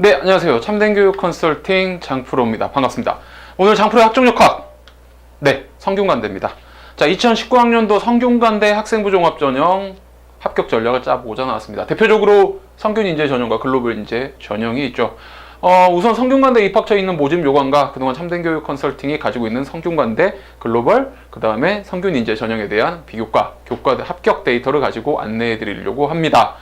네, 안녕하세요. 참된 교육 컨설팅 장프로입니다. 반갑습니다. 오늘 장프로의 학종역학. 네, 성균관대입니다. 자, 2019학년도 성균관대 학생부 종합 전형 합격 전략을 짜보고자 나왔습니다. 대표적으로 성균 인재 전형과 글로벌 인재 전형이 있죠. 어, 우선 성균관대 입학처에 있는 모집 요강과 그동안 참된 교육 컨설팅이 가지고 있는 성균관대 글로벌, 그 다음에 성균 인재 전형에 대한 비교과, 교과 합격 데이터를 가지고 안내해 드리려고 합니다.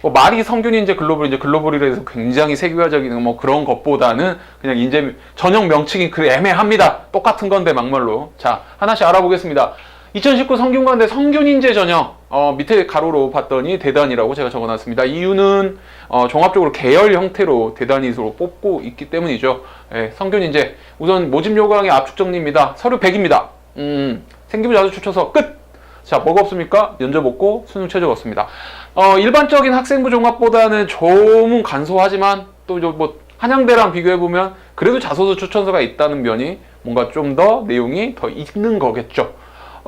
뭐 말이 성균인재 글로벌 인재 글로벌이라 해서 굉장히 세계화적인 뭐 그런 것보다는 그냥 인재 전형 명칭이 그 애매합니다. 똑같은 건데 막말로. 자, 하나씩 알아보겠습니다. 2019 성균관대 성균인재 전형 어, 밑에 가로로 봤더니 대단이라고 제가 적어놨습니다. 이유는 어, 종합적으로 계열 형태로 대단위로 뽑고 있기 때문이죠. 예, 성균인재 우선 모집 요강의 압축 정리입니다. 서류 100입니다. 음, 생기부 자주 추천서 끝. 자, 뭐가 없습니까? 면접 없고 수능 최저 없습니다. 어, 일반적인 학생부 종합보다는 조금 간소하지만 또 뭐 한양대랑 비교해 보면 그래도 자소서 추천서가 있다는 면이 뭔가 좀 더 내용이 더 있는 거겠죠.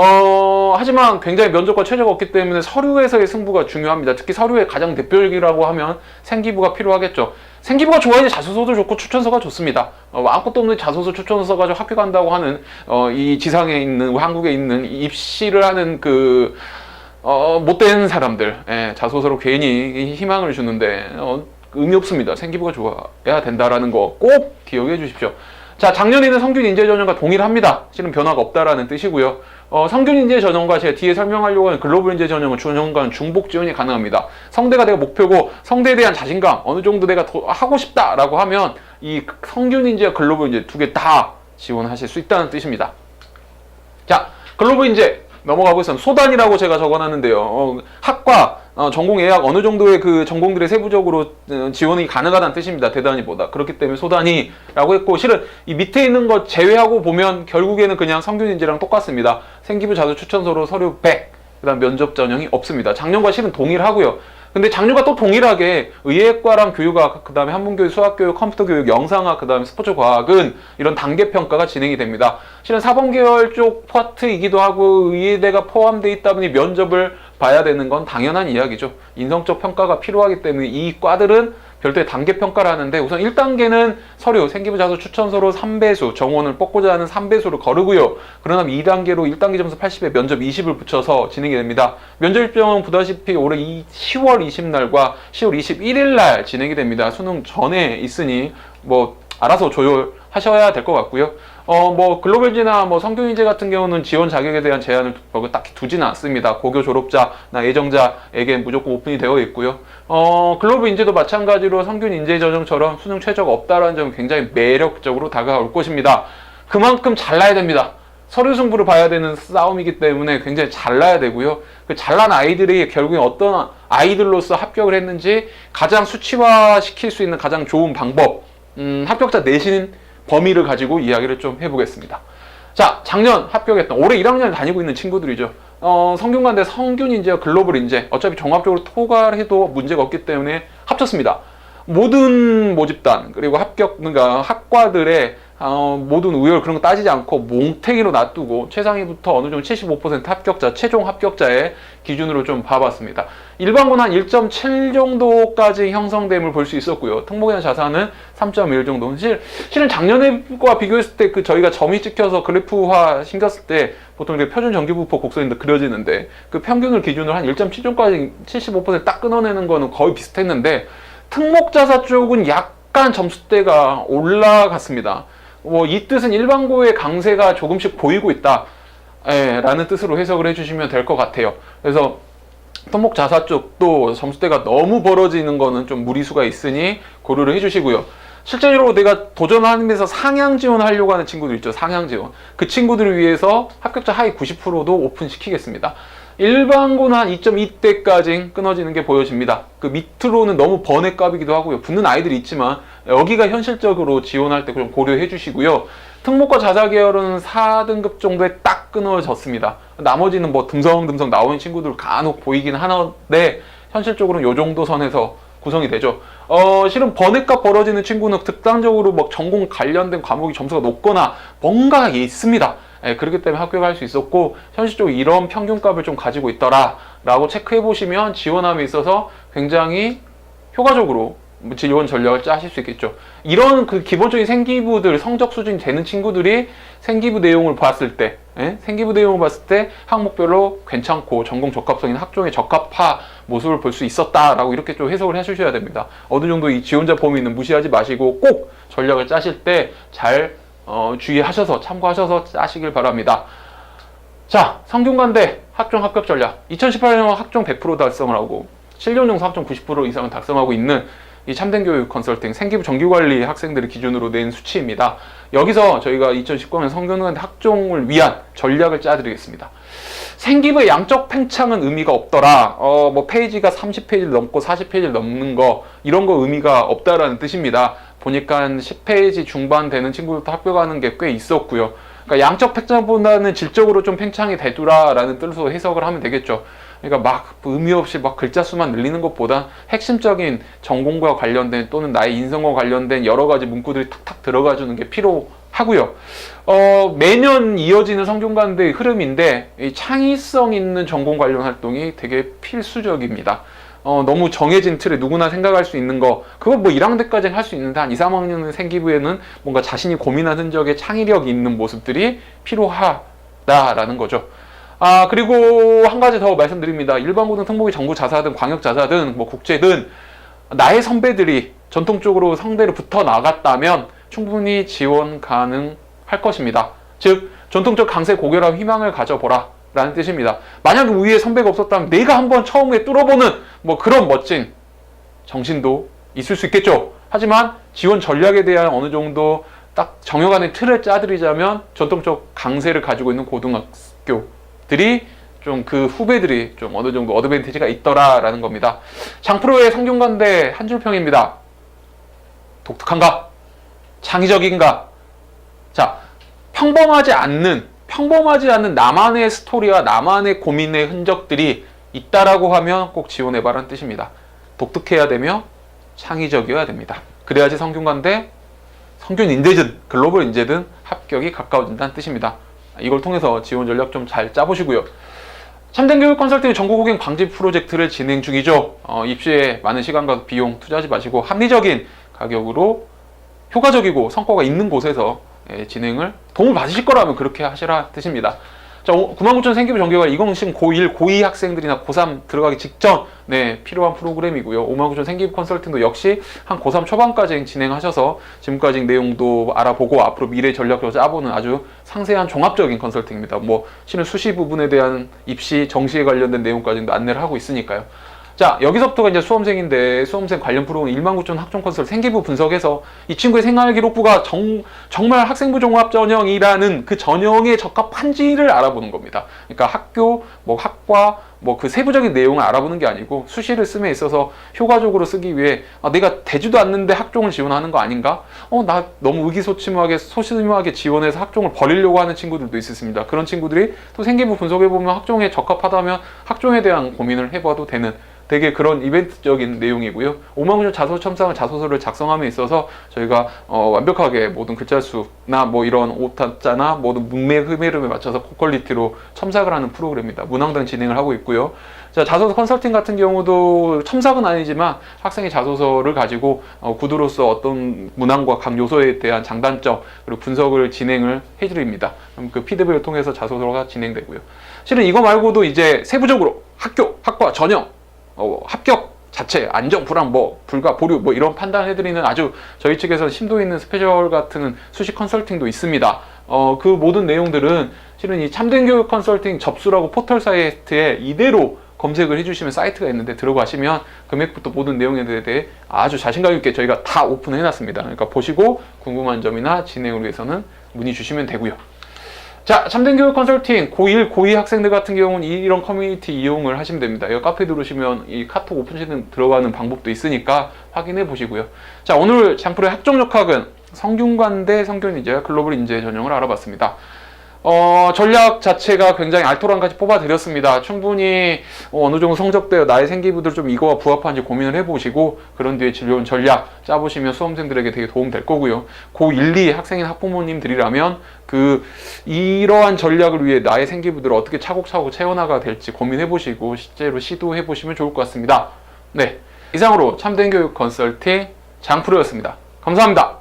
어, 하지만 굉장히 면접과 최저가 없기 때문에 서류에서의 승부가 중요합니다. 특히 서류의 가장 대표적이라고 하면 생기부가 필요하겠죠. 생기부가 좋아야지 자소서도 좋고 추천서가 좋습니다. 어, 아무것도 없는 자소서 추천서 가지고 학교 간다고 하는 어, 이 지상에 있는 한국에 있는 이 입시를 하는 그 어, 못된 사람들 예, 자소서로 괜히 희망을 주는데 어, 의미 없습니다. 생기부가 좋아야 된다라는 거 꼭 기억해 주십시오. 자, 작년에는 성균 인재 전형과 동일합니다. 실은 변화가 없다라는 뜻이고요. 어, 성균 인재 전형과 제가 뒤에 설명하려고 하는 글로벌 인재 전형은 전형과는 중복 지원이 가능합니다. 성대가 내가 목표고 성대에 대한 자신감 어느 정도 내가 더 하고 싶다라고 하면 이 성균 인재와 글로벌 인재 두 개 다 지원하실 수 있다는 뜻입니다. 자, 글로벌 인재 넘어가고 있습니다. 소단이라고 제가 적어놨는데요. 어, 학과 어, 전공 예약 어느 정도의 그 전공들의 세부적으로 어, 지원이 가능하다는 뜻입니다. 대단위보다 그렇기 때문에 소단이라고 했고 실은 이 밑에 있는 것 제외하고 보면 결국에는 그냥 성균인재랑 똑같습니다. 생기부 자소 추천서로 서류 100 그다음 면접 전형이 없습니다. 작년과 실은 동일하고요. 근데 작년과 또 동일하게 의예과랑 교육학, 그 다음에 한문교육, 수학교육, 컴퓨터교육, 영상학, 그 다음에 스포츠과학은 이런 단계 평가가 진행이 됩니다. 실은 사범계열 쪽 파트이기도 하고 의예대가 포함되어 있다 보니 면접을 봐야 되는 건 당연한 이야기죠. 인성적 평가가 필요하기 때문에 이 과들은 별도의 단계 평가를 하는데 우선 1단계는 서류, 생기부 자소 추천서로 3배수, 정원을 뽑고자 하는 3배수를 거르고요. 그러나 2단계로 1단계 점수 80에 면접 20을 붙여서 진행이 됩니다. 면접 일정은 보다시피 올해 10월 20날과 10월 21일 날 진행이 됩니다. 수능 전에 있으니 뭐 알아서 조율하셔야 될 것 같고요. 어, 뭐, 글로벌지나 뭐 성균인재 같은 경우는 지원 자격에 대한 제한을 두- 딱히 두지는 않습니다. 고교 졸업자나 예정자에게 무조건 오픈이 되어 있고요. 어, 글로벌 인재도 마찬가지로 성균 인재 전형처럼 수능 최저가 없다라는 점은 굉장히 매력적으로 다가올 것입니다. 그만큼 잘나야 됩니다. 서류 승부를 봐야 되는 싸움이기 때문에 굉장히 잘나야 되고요. 그 잘난 아이들이 결국에 어떤 아이들로서 합격을 했는지 가장 수치화 시킬 수 있는 가장 좋은 방법, 음, 합격자 내신 범위를 가지고 이야기를 좀 해보겠습니다. 자, 작년 합격했던 올해 1학년 다니고 있는 친구들이죠. 어, 성균관대 성균 인재와 글로벌 인재 어차피 종합적으로 토가를 해도 문제가 없기 때문에 합쳤습니다. 모든 모집단 그리고 합격 그러니까 학과들의 어, 모든 우열 그런 거 따지지 않고 몽탱이로 놔두고 최상위부터 어느 정도 75% 합격자 최종 합격자의 기준으로 좀 봐봤습니다. 일반고는 한 1.7 정도까지 형성됨을 볼 수 있었고요. 특목이나 자산은 3.1 정도. 실, 실은 작년에과 비교했을 때 그 저희가 점이 찍혀서 그래프화 신겼을 때 보통 이렇게 표준 전기부포 곡선인데 그려지는데 그 평균을 기준으로 한 1.7 정도까지 75%딱 끊어내는 거는 거의 비슷했는데 특목자사 쪽은 약간 점수대가 올라갔습니다. 뭐 이 뜻은 일반고의 강세가 조금씩 보이고 있다. 예, 라는 뜻으로 해석을 해주시면 될 것 같아요. 그래서 토목 자사 쪽도 점수대가 너무 벌어지는 거는 좀 무리수가 있으니 고려를 해주시고요. 실제로 내가 도전하면서 상향 지원하려고 하는 친구들 있죠. 상향 지원. 그 친구들을 위해서 합격자 하위 90%도 오픈시키겠습니다. 일반고는 한 2.2대까지 끊어지는 게 보여집니다. 그 밑으로는 너무 번외 값이기도 하고요. 붙는 아이들이 있지만 여기가 현실적으로 지원할 때좀 고려해 주시고요. 특목과 자사 계열은 4등급 정도에 딱 끊어졌습니다. 나머지는 뭐 듬성듬성 나오는 친구들 간혹 보이긴 하는데 현실적으로는 요 정도 선에서 구성이 되죠. 어, 실은 번외값 벌어지는 친구는 특단적으로 막 전공 관련된 과목이 점수가 높거나 뭔가 있습니다. 예, 그렇기 때문에 합격할 수 있었고 현실적으로 이런 평균값을 좀 가지고 있더라 라고 체크해 보시면 지원함에 있어서 굉장히 효과적으로 뭐 지원 전략을 짜실 수 있겠죠. 이런 그 기본적인 생기부들 성적 수준이 되는 친구들이 생기부 내용을 봤을 때, 예? 생기부 내용을 봤을 때 항목별로 괜찮고 전공 적합성인 학종에 적합화 모습을 볼 수 있었다라고 이렇게 좀 해석을 해주셔야 됩니다. 어느 정도 이 지원자 범위는 무시하지 마시고 꼭 전략을 짜실 때 잘 어, 주의하셔서 참고하셔서 짜시길 바랍니다. 자, 성균관대 학종 합격 전략. 2018년 학종 100% 달성을 하고 7년 용서 학종 90% 이상을 달성하고 있는 이 참된 교육 컨설팅 생기부 정규관리 학생들을 기준으로 낸 수치입니다. 여기서 저희가 2019년 성균관대 학종을 위한 전략을 짜드리겠습니다. 생기부의 양적 팽창은 의미가 없더라. 어, 뭐 페이지가 30페이지를 넘고 40페이지를 넘는 거 이런 거 의미가 없다라는 뜻입니다. 보니까 한 10페이지 중반 되는 친구들도 합격하는 게 꽤 있었고요. 그러니까 양적 팽창보다는 질적으로 좀 팽창이 되더라라는 뜻으로 해석을 하면 되겠죠. 그러니까 막 의미 없이 막 글자 수만 늘리는 것보다 핵심적인 전공과 관련된 또는 나의 인성과 관련된 여러 가지 문구들이 탁탁 들어가 주는 게 필요 하고요. 어, 매년 이어지는 성균관대의 흐름인데 이 창의성 있는 전공 관련 활동이 되게 필수적입니다. 어, 너무 정해진 틀에 누구나 생각할 수 있는 거, 그거 뭐 1학년까지는 할 수 있는데 한 2, 3학년 생기부에는 뭔가 자신이 고민한 흔적에 창의력이 있는 모습들이 필요하다라는 거죠. 아, 그리고 한 가지 더 말씀드립니다. 일반고등 특목이 전국 자사든 광역 자사든 뭐 국제든 나의 선배들이 전통적으로 상대로 붙어 나갔다면 충분히 지원 가능할 것입니다. 즉, 전통적 강세 고결함 희망을 가져보라. 라는 뜻입니다. 만약 위에 선배가 없었다면 내가 한번 처음에 뚫어보는 뭐 그런 멋진 정신도 있을 수 있겠죠. 하지만 지원 전략에 대한 어느 정도 딱 정형화된 틀을 짜드리자면 전통적 강세를 가지고 있는 고등학교들이 좀 그 후배들이 좀 어느 정도 어드밴티지가 있더라라는 겁니다. 장프로의 성균관대 한 줄평입니다. 독특한가? 창의적인가? 자, 평범하지 않는 평범하지 않은 나만의 스토리와 나만의 고민의 흔적들이 있다라고 하면 꼭 지원해봐라는 뜻입니다. 독특해야 되며 창의적이어야 됩니다. 그래야지 성균관대, 성균 인재든 글로벌 인재든 합격이 가까워진다는 뜻입니다. 이걸 통해서 지원 전략 좀 잘 짜보시고요. 참된 교육 컨설팅 전국호갱 방지 프로젝트를 진행 중이죠. 어, 입시에 많은 시간과 비용 투자하지 마시고 합리적인 가격으로 효과적이고 성과가 있는 곳에서 예, 진행을 도움을 받으실 거라면 그렇게 하시라 뜻입니다. 자, 99,000 생기부 정규가 2010 고1, 고2 학생들이나 고3 들어가기 직전 네, 필요한 프로그램이고요. 59,000 생기부 컨설팅도 역시 한 고3 초반까지 진행하셔서 지금까지 내용도 알아보고 앞으로 미래 전략을 짜보는 아주 상세한 종합적인 컨설팅입니다. 뭐 실은 수시 부분에 대한 입시, 정시에 관련된 내용까지도 안내를 하고 있으니까요. 자, 여기서부터가 이제 수험생인데 수험생 관련 프로그램 1만 9천 학종 컨설 생기부 분석해서 이 친구의 생활 기록부가 정, 정말 학생부 종합 전형이라는 그 전형에 적합한지를 알아보는 겁니다. 그러니까 학교, 뭐 학과, 뭐 그 세부적인 내용을 알아보는 게 아니고 수시를 씀에 있어서 효과적으로 쓰기 위해 아, 내가 되지도 않는데 학종을 지원하는 거 아닌가? 어, 나 너무 의기소침하게 소심하게 지원해서 학종을 버리려고 하는 친구들도 있습니다. 그런 친구들이 또 생기부 분석해 보면 학종에 적합하다면 학종에 대한 고민을 해봐도 되는 되게 그런 이벤트적인 내용이고요. 5만 구조 자소 첨삭을 자소서를 작성함에 있어서 저희가 어, 완벽하게 모든 글자 수나 뭐 이런 오타자나 모든 문맥 흐름에 맞춰서 고퀄리티로 첨삭을 하는 프로그램입니다. 문항당 진행을 하고 있고 요. 자, 자소서 컨설팅 같은 경우도 첨삭은 아니지만 학생의 자소서를 가지고 어, 구두로서 어떤 문항과 각 요소에 대한 장단점 그리고 분석을 진행을 해드립니다. 그럼 그 피드백을 통해서 자소서가 진행되고요. 실은 이거 말고도 이제 세부적으로 학교, 학과, 전형 어, 합격 자체 안정 불안 뭐 불가 보류 뭐 이런 판단해드리는 아주 저희 측에서 심도 있는 스페셜 같은 수시 컨설팅도 있습니다. 어, 그 모든 내용들은 실은 이 참된 교육 컨설팅 접수라고 포털 사이트에 이대로 검색을 해주시면 사이트가 있는데 들어가시면 금액부터 모든 내용에 대해 아주 자신감 있게 저희가 다 오픈해 놨습니다. 그러니까 보시고 궁금한 점이나 진행을 위해서는 문의 주시면 되고요. 자, 참된 교육 컨설팅 고1, 고2 학생들 같은 경우는 이런 커뮤니티 이용을 하시면 됩니다. 이 카페 들어오시면 이 카톡 오픈시는 들어가는 방법도 있으니까 확인해 보시고요. 자, 오늘 장프로의 학종역학은 성균관대 성균인재 글로벌 인재 전형을 알아봤습니다. 어, 전략 자체가 굉장히 알토란까지 뽑아드렸습니다. 충분히 어, 어느 정도 성적대어 나의 생기부들 좀 이거와 부합한지 고민을 해보시고 그런 뒤에 진료원 전략 짜보시면 수험생들에게 되게 도움 될 거고요. 고1, 2 학생인 학부모님들이라면 그 이러한 전략을 위해 나의 생기부들을 어떻게 차곡차곡 채워나가 될지 고민해보시고 실제로 시도해보시면 좋을 것 같습니다. 네. 이상으로 참된 교육 컨설팅 장프로였습니다. 감사합니다.